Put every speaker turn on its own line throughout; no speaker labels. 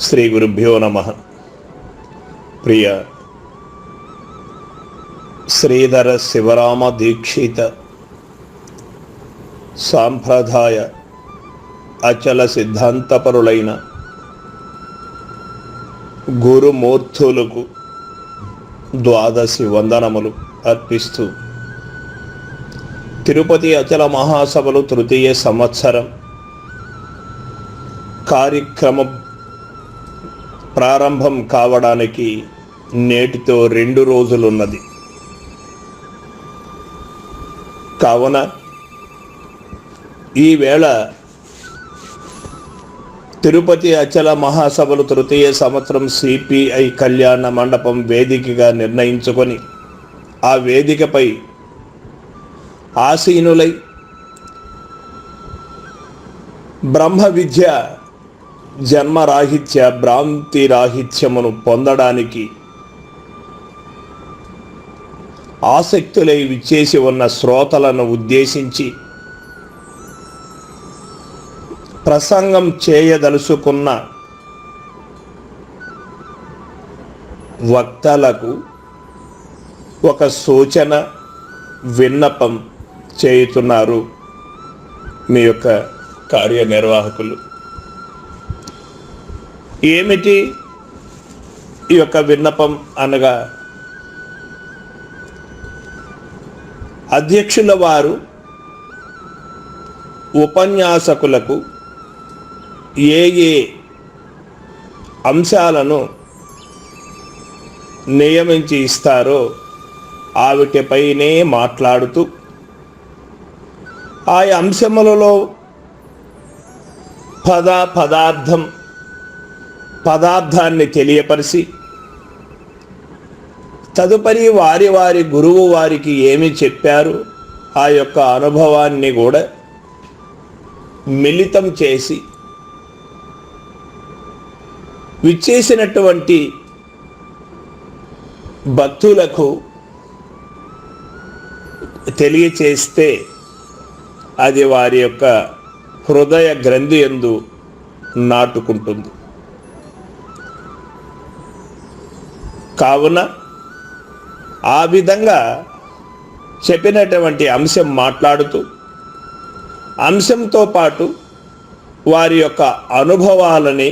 శ్రీ గురుభ్యో నమ. ప్రియ శ్రీధర శివరామ దీక్షిత సాంప్రదాయ అచల సిద్ధాంతపరులైన గురుమూర్తులకు ద్వాదశి వందనములు అర్పిస్తూ తిరుపతి అచల మహాసభలు తృతీయ సంవత్సరం కార్యక్రమం ప్రారంభం కావడానికి నేటితో రెండు రోజులున్నది. కావున ఈవేళ తిరుపతి అచల మహాసభలు తృతీయ సంవత్సరం సిపిఐ కళ్యాణ మండపం వేదికగా నిర్ణయించుకొని ఆ వేదికపై ఆసీనులై బ్రహ్మ విద్య జన్మరాహిత్య భ్రాంతి రాహిత్యమును పొందడానికి ఆసక్తులై విచ్చేసి ఉన్న శ్రోతలను ఉద్దేశించి ప్రసంగం చేయదలుచుకున్న వక్తలకు ఒక సూచన విన్నపం చేయుతున్నారు మీ యొక్క కార్యనిర్వాహకులు. ఏమిటి ఈ యొక్క విన్నపం అనగా అధ్యక్షుల వారు ఉపన్యాసకులకు ఏ ఏ అంశాలను నియమించి ఇస్తారో ఆవిటిపైనే మాట్లాడుతూ ఆ అంశములలో పద పదార్థం పదార్థాన్ని తెలియపరిచి తదుపరి వారి వారి గురువు వారికి ఏమి చెప్పారు ఆ యొక్క అనుభవాన్ని కూడా మిళితం చేసి విచ్చేసినటువంటి భక్తులకు తెలియచేస్తే అది వారి యొక్క హృదయ గ్రంథి ఎందు నాటుకుంటుంది. కావున ఆ విధంగా చెప్పినటువంటి అంశం మాట్లాడుతూ అంశంతో పాటు వారి యొక్క అనుభవాలని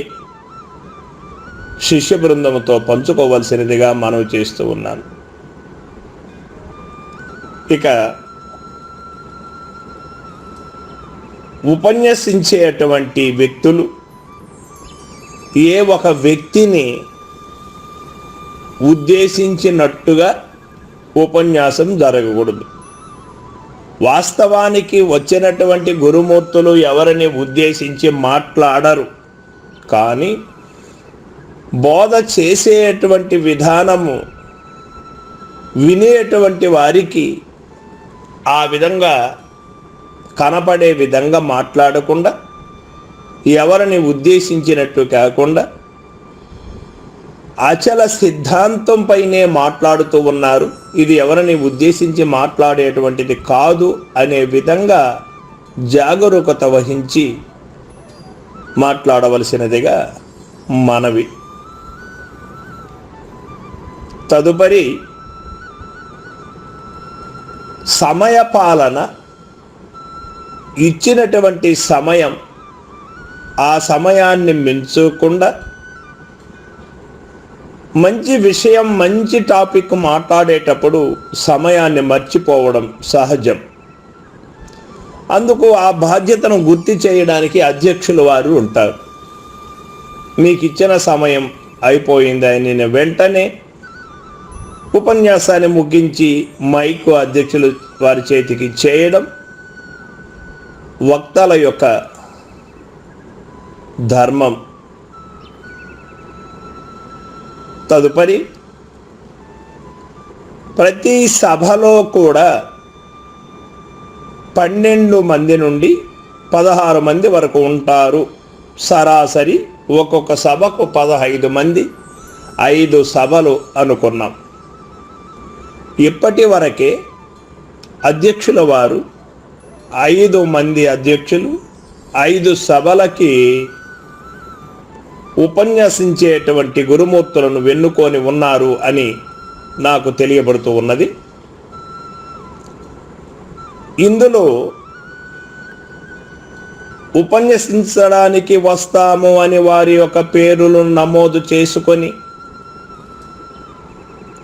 శిష్య బృందంతో పంచుకోవలసినదిగా మనం చేస్తూ ఉన్నాను. ఇక ఉపన్యసించేటువంటి వ్యక్తులు ఏ ఒక వ్యక్తిని ఉద్దేశించినట్టుగా ఉపన్యాసం జరగకూడదు. వాస్తవానికి వచ్చినటువంటి గురుమూర్తులు ఎవరిని ఉద్దేశించి మాట్లాడరు. కానీ బోధ చేసేటువంటి విధానము వినేటువంటి వారికి ఆ విధంగా కనపడే విధంగా మాట్లాడకుండా ఎవరిని ఉద్దేశించినట్టు కాకుండా అచల సిద్ధాంతం పైనే మాట్లాడుతూ ఉన్నారు. ఇది ఎవరిని ఉద్దేశించి మాట్లాడేటువంటిది కాదు అనే విధంగా జాగరూకత వహించి మాట్లాడవలసినదిగా మనవి. తదుపరి సమయపాలన ఇచ్చినటువంటి సమయం ఆ సమయాన్ని మించకుండా మంచి విషయం మంచి టాపిక్ మాట్లాడేటప్పుడు సమయాన్ని మర్చిపోవడం సహజం. అందుకు ఆ బాధ్యతను గుర్తు చేయడానికి అధ్యక్షులు వారు ఉంటారు. మీకు ఇచ్చిన సమయం అయిపోయిందని నేను వెంటనే ఉపన్యాసాన్ని ముగించి మైక్ అధ్యక్షులు వారి చేతికి చేయడం వక్తల యొక్క ధర్మం తదుపరి ప్రతి సభలో కూడా పన్నెండు మంది నుండి పదహారు మంది వరకు ఉంటారు. సరాసరి ఒక్కొక్క సభకు పదహైదు మంది ఐదు సభలు అనుకున్నాం. ఇప్పటి వరకే అధ్యక్షుల వారు ఐదు మంది అధ్యక్షులు ఐదు సభలకి ఉపన్యసించేటువంటి గురుమూర్తులను వెన్నుకొని ఉన్నారు అని నాకు తెలియబడుతూ ఉన్నది. ఇందులో ఉపన్యసించడానికి వస్తాము అని వారి యొక్క పేరులను నమోదు చేసుకొని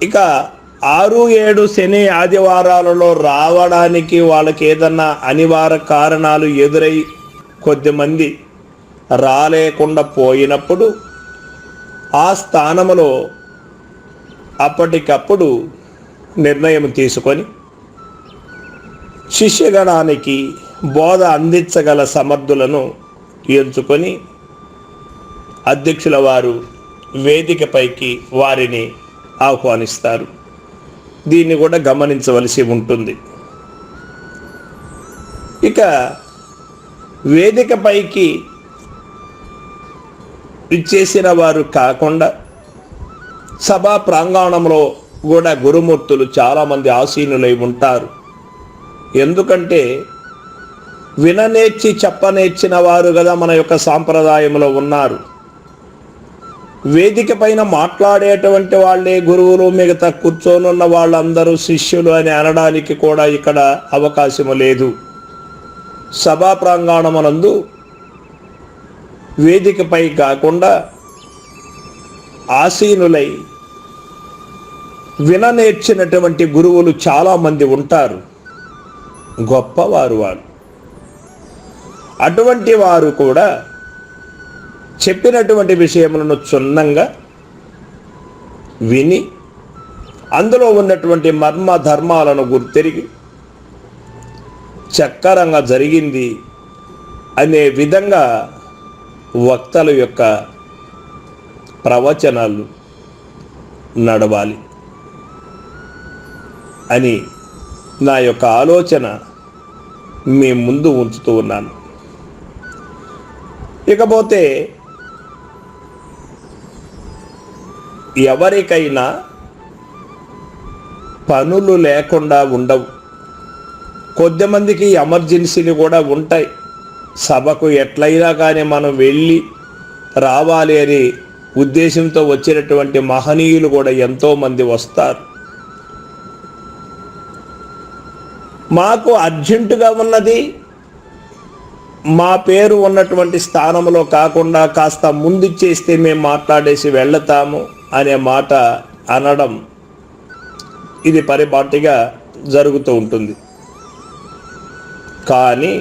ఇక ఆరు ఏడు శని ఆదివారాలలో రావడానికి వాళ్ళకి ఏదన్నా అనివార్య కారణాలు ఎదురై కొద్దిమంది రాలేకుండా పోయినప్పుడు ఆ స్థానములో అప్పటికప్పుడు నిర్ణయం తీసుకొని శిష్యగణానికి బోధ అందించగల సమర్థులను ఎంచుకొని అధ్యక్షుల వారు వేదికపైకి వారిని ఆహ్వానిస్తారు. దీన్ని కూడా గమనించవలసి ఉంటుంది. ఇక వేదికపైకి ఇచ్చేసిన వారు కాకుండా సభా ప్రాంగణంలో కూడా గురుమూర్తులు చాలామంది ఆసీనులై ఉంటారు. ఎందుకంటే విననేర్చి చెప్పనేర్చిన వారు కదా మన యొక్క సాంప్రదాయంలో ఉన్నారు. వేదిక పైన మాట్లాడేటువంటి వాళ్ళే గురువులు మిగతా కూర్చోనున్న వాళ్ళందరూ శిష్యులు అని అనడానికి కూడా ఇక్కడ అవకాశము లేదు. సభా ప్రాంగణమునందు వేదికపై కాకుండా ఆసీనులై విననేర్చినటువంటి గురువులు చాలామంది ఉంటారు. గొప్పవారు వారు అటువంటి వారు కూడా చెప్పినటువంటి విషయములను క్షుణ్ణంగా విని అందులో ఉన్నటువంటి మర్మ ధర్మాలను గుర్తెరిగి చక్కరంగా జరిగింది అనే విధంగా వక్తల యొక్క ప్రవచనాలు నడవాలి అని నా యొక్క ఆలోచన మీ ముందు ఉంచుతూ ఉన్నాను. ఇకపోతే ఎవరికైనా పనులు లేకుండా ఉండవు. కొద్దిమందికి ఎమర్జెన్సీలు కూడా ఉంటాయి. సభకు ఎట్లయినా కానీ మనం వెళ్ళి రావాలి అని ఉద్దేశంతో వచ్చినటువంటి మహనీయులు కూడా ఎంతోమంది వస్తారు. మాకు అర్జెంటుగా ఉన్నది మా పేరు ఉన్నటువంటి స్థానంలో కాకుండా కాస్త ముందు చేస్తే మేము మాట్లాడేసి వెళ్తాము అనే మాట అనడం ఇది పరిపాటిగా జరుగుతూ ఉంటుంది. కానీ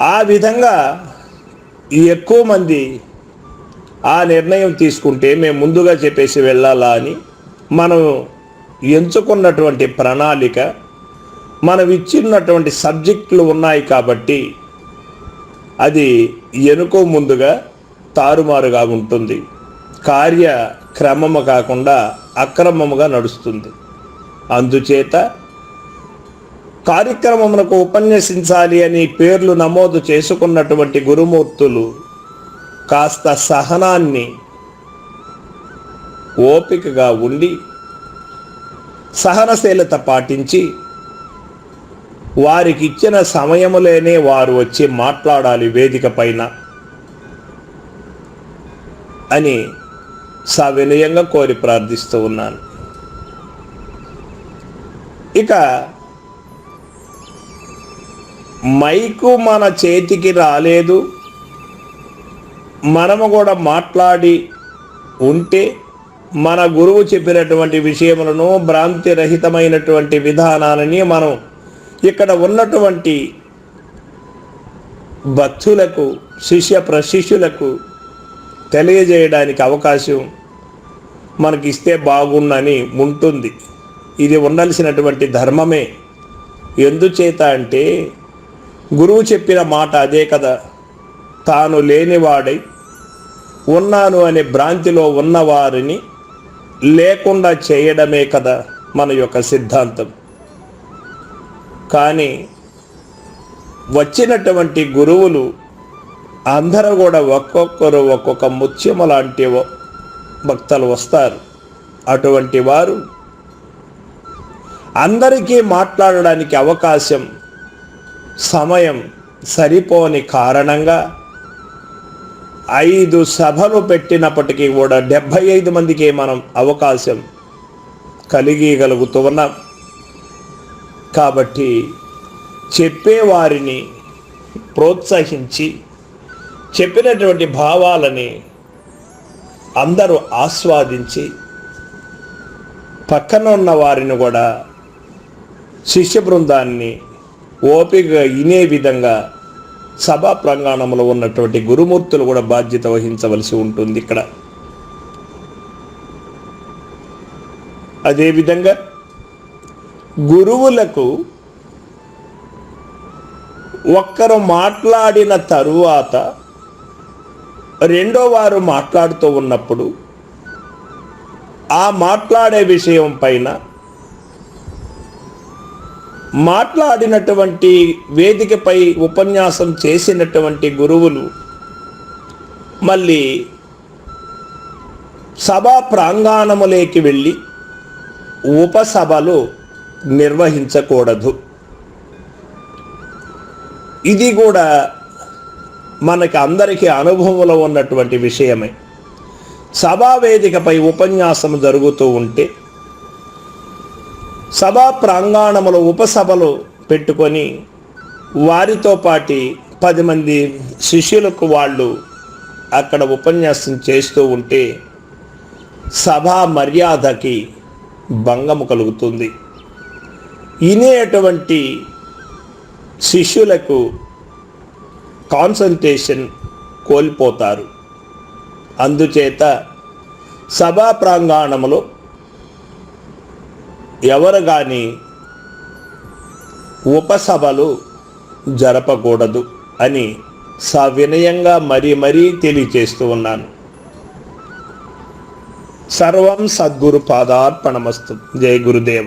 ఆ విధంగా ఎక్కువ మంది ఆ నిర్ణయం తీసుకుంటే మేము ముందుగా చెప్పేసి వెళ్ళాలా అని మనం ఎంచుకున్నటువంటి ప్రణాళిక మనం ఇచ్చినటువంటి సబ్జెక్టులు ఉన్నాయి కాబట్టి అది ఎనుకో ముందుగా తారుమారుగా ఉంటుంది. కార్య క్రమము కాకుండా అక్రమముగా నడుస్తుంది. అందుచేత కార్యక్రమమునకు ఉపన్యసించాలి అని పేర్లు నమోదు చేసుకున్నటువంటి గురుమూర్తులు కాస్త సహనాన్ని ఓపికగా ఉండి సహనశీలత పాటించి వారికి ఇచ్చిన సమయములేనే వారు వచ్చి మాట్లాడాలి వేదిక పైన అని సవినయంగా కోరి ప్రార్థిస్తూ ఉన్నాను. ఇక మైకు మన చేతికి రాలేదు. మనము కూడా మాట్లాడి ఉంటే మన గురువు చెప్పినటువంటి విషయములను భ్రాంతి రహితమైనటువంటి విధానాలని మనం ఇక్కడ ఉన్నటువంటి భక్తులకు శిష్య ప్రశిష్యులకు తెలియజేయడానికి అవకాశం మనకి ఇస్తే బాగుండని ఉంటుంది. ఇది ఉండాల్సినటువంటి ధర్మమే. ఎందుచేత అంటే గురువు చెప్పిన మాట అదే కదా. తాను లేనివాడై ఉన్నాను అనే భ్రాంతిలో ఉన్నవారిని లేకుండా చేయడమే కదా మన యొక్క సిద్ధాంతం. కానీ వచ్చినటువంటి గురువులు అందరూ కూడా ఒక్కొక్కరు ఒక్కొక్క ముత్యము లాంటి భక్తలు వస్తారు. అటువంటి వారు అందరికీ మాట్లాడడానికి అవకాశం సమయం సరిపోని కారణంగా ఐదు సభలు పెట్టినప్పటికీ కూడా డెబ్భై ఐదు మందికి మనం అవకాశం కలిగగలుగుతూ ఉన్నాం. కాబట్టి చెప్పేవారిని ప్రోత్సహించి చెప్పినటువంటి భావాలని అందరూ ఆస్వాదించి పక్కన ఉన్న వారిని కూడా శిష్య బృందాన్ని ఓపిక ఇనే విధంగా సభా ప్రాంగణంలో ఉన్నటువంటి గురుమూర్తులు కూడా బాధ్యత వహించవలసి ఉంటుంది ఇక్కడ. అదేవిధంగా గురువులకు ఒక్కరు మాట్లాడిన తరువాత రెండో వారు మాట్లాడుతూ ఉన్నప్పుడు ఆ మాట్లాడే విషయం పైన మాట్లాడినటువంటి వేదికపై ఉపన్యాసం చేసినటువంటి గురువులు మళ్ళీ సభా ప్రాంగణములోకి వెళ్ళి ఉపసభలు నిర్వహించకూడదు. ఇది కూడా మనకి అందరికీ అనుభవంలో ఉన్నటువంటి విషయమే. సభా వేదికపై ఉపన్యాసం జరుగుతూ ఉంటే సభా ప్రాంగణములో ఉపసభలు పెట్టుకొని వారితో పాటి పది మంది శిష్యులకు వాళ్ళు అక్కడ ఉపన్యాసం చేస్తూ ఉంటే సభా మర్యాదకి భంగము కలుగుతుంది. ఇనేటువంటి శిష్యులకు కాన్సన్ట్రేషన్ కోల్పోతారు. అందుచేత సభా ప్రాంగణంలో ఎవరు కానీ ఉపసభలు జరపకూడదు అని సవినయంగా మరీ మరీ తెలియచేస్తూ ఉన్నాను. సర్వం సద్గురు పాదార్పణమస్తు. జయ గురుదేవ.